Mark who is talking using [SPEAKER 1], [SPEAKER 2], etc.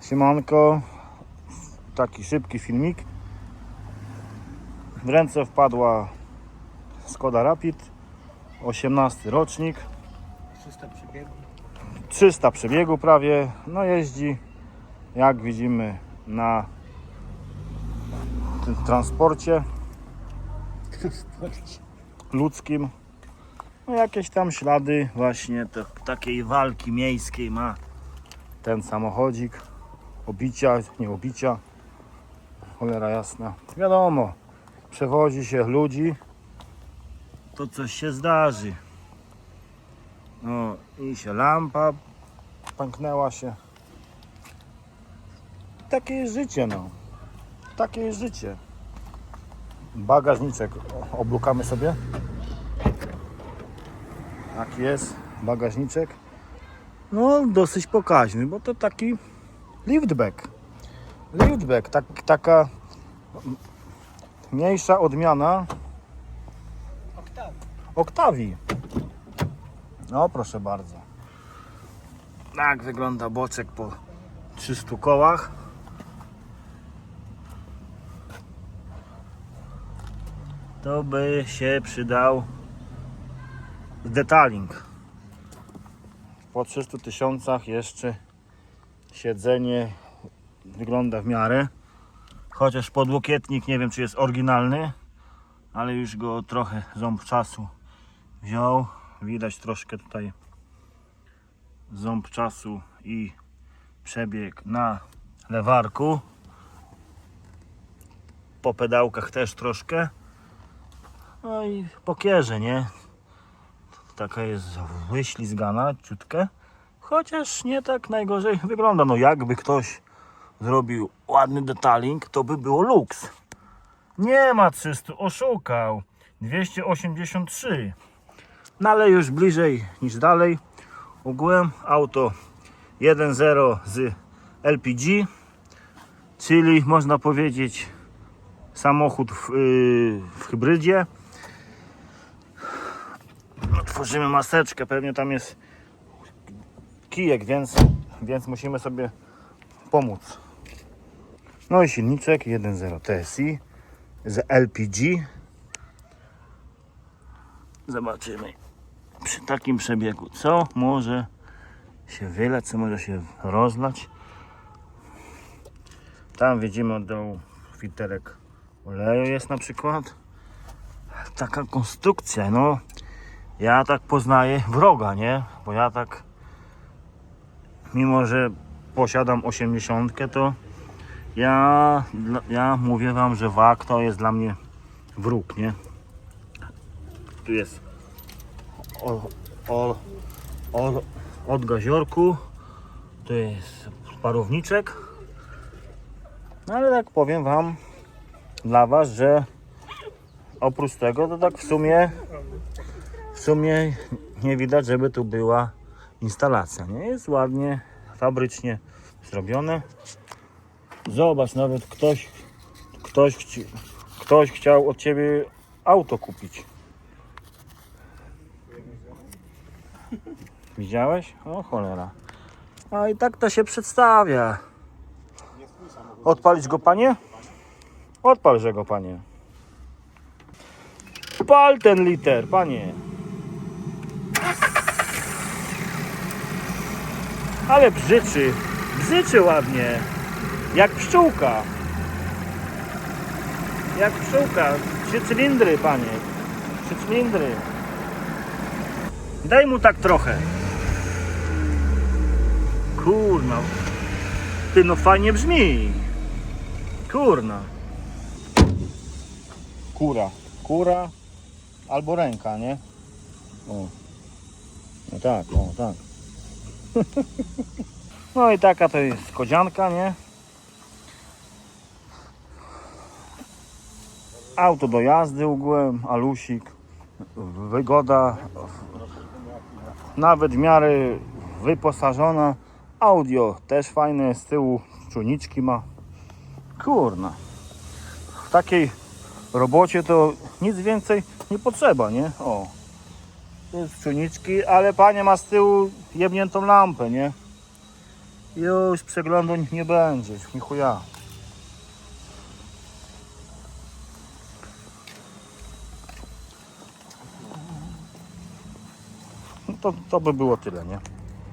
[SPEAKER 1] Siemanko. Taki szybki filmik. W ręce wpadła Skoda Rapid. 18 rocznik.
[SPEAKER 2] 300 przebiegów.
[SPEAKER 1] 300 przebiegu prawie. No jeździ jak widzimy na tym transporcie
[SPEAKER 2] Transporcie.
[SPEAKER 1] ludzkim. No jakieś tam ślady właśnie te, takiej walki miejskiej ma ten samochodzik. Obicia, nie obicia. Cholera jasna. Wiadomo, przewozi się ludzi. To coś się zdarzy. No i się lampa pęknęła się. Takie jest życie no. Takie jest życie. Bagażniczek oblukamy sobie. Tak jest, bagażniczek. No, dosyć pokaźny, bo to taki liftback. Liftback, tak, taka mniejsza odmiana
[SPEAKER 2] Oktawy.
[SPEAKER 1] Octavii. No, proszę bardzo. Tak wygląda boczek po 300 kołach. To by się przydał detaling. Po 300 tysiącach jeszcze siedzenie wygląda w miarę. Chociaż podłokietnik nie wiem czy jest oryginalny, ale już go trochę ząb czasu wziął. Widać troszkę tutaj ząb czasu i przebieg na lewarku. Po pedałkach też troszkę. No i po kierze, nie? Taka jest wyślizgana, ciutkę. Chociaż nie tak najgorzej wygląda. No jakby ktoś zrobił ładny detaling, to by było luks. Nie ma 300, oszukał. 283. No ale już bliżej niż dalej. Ogółem auto 1.0 z LPG, czyli można powiedzieć samochód w, yy, w hybrydzie. Otworzymy maseczkę, pewnie tam jest kijek, więc, więc musimy sobie pomóc. No i silniczek 1.0 TSI z LPG. Zobaczymy przy takim przebiegu, co może się wylać, co może się rozlać. Tam widzimy od dołu filterek oleju jest na przykład. Taka konstrukcja, no ja tak poznaję wroga, nie? Bo ja tak mimo, że posiadam 80, to ja, ja mówię wam, że wag to jest dla mnie wróg, nie? Tu jest o, o, o, od gaziorku. Tu jest parowniczek. No ale tak powiem Wam dla Was, że oprócz tego to tak w sumie w sumie nie widać, żeby tu była instalacja. Nie jest ładnie, fabrycznie zrobione. Zobacz, nawet ktoś ktoś, ktoś chciał od Ciebie auto kupić. Widziałeś? O cholera. No i tak to się przedstawia. Odpalić go panie? Odpalże go panie. Pal ten liter, panie. Ale brzyczy. Brzyczy ładnie. Jak pszczółka. Jak pszczółka. Trzy cylindry, panie. Trzy cylindry. Daj mu tak trochę. Kurna. Ty no fajnie brzmi. Kurna. Kura. Kura albo ręka, nie? O. No tak, o tak. No i taka to jest kodzianka, nie? Auto do jazdy ogółem, alusik, wygoda, nawet w miarę wyposażona. Audio też fajne, z tyłu czujniczki ma. Kurna. W takiej robocie to nic więcej nie potrzeba, nie? O. Jest czujniczki, ale panie ma z tyłu jebniętą lampę, nie? Już przeglądu nie będzie, ni chuja. No to, to by było tyle, nie?